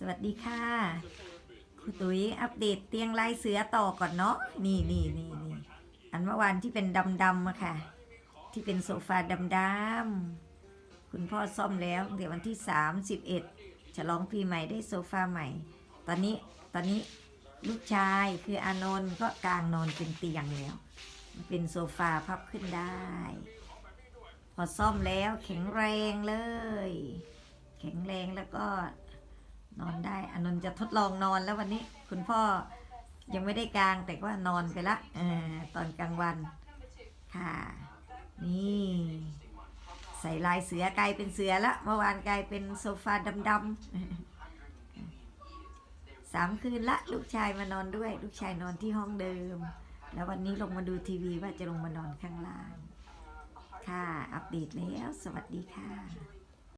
สวัสดีค่ะครูตุ๋ยอัปเดตเตียงลายเสือต่อก่อนเนาะนี่นี่นี่นี่อันเมื่อวานที่เป็นดำดำอะค่ะ ที่เป็นโซฟาดำดำคุณพ่อซ่อมแล้วเดี๋ยววันที่31ฉลองปีใหม่ได้โซฟาใหม่ ตอนนี้ตอนนี้ลูกชายคืออานนท์ก็กางนอนเป็นเตียงแล้วเป็นโซฟาพับขึ้นได้ พอซ่อมแล้วแข็งแรงเลย แข็งแรงแล้วก็ นอนได้อานนท์จะทดลองนอนแล้ววันนี้ คุณพ่อยังไม่ได้กลางแต่ว่านอนไปละเออตอนกลางวันค่ะ นี่ ใส่ลายเสือกลายเป็นเสือละเมื่อวานกลายเป็นโซฟาดำๆสามคืนละลูกชายมานอนด้วย ลูกชายนอนที่ห้องเดิม แล้ววันนี้ลงมาดูทีวีว่าจะลงมานอนข้างล่าง ค่ะ อัปเดตแล้ว สวัสดีค่ะ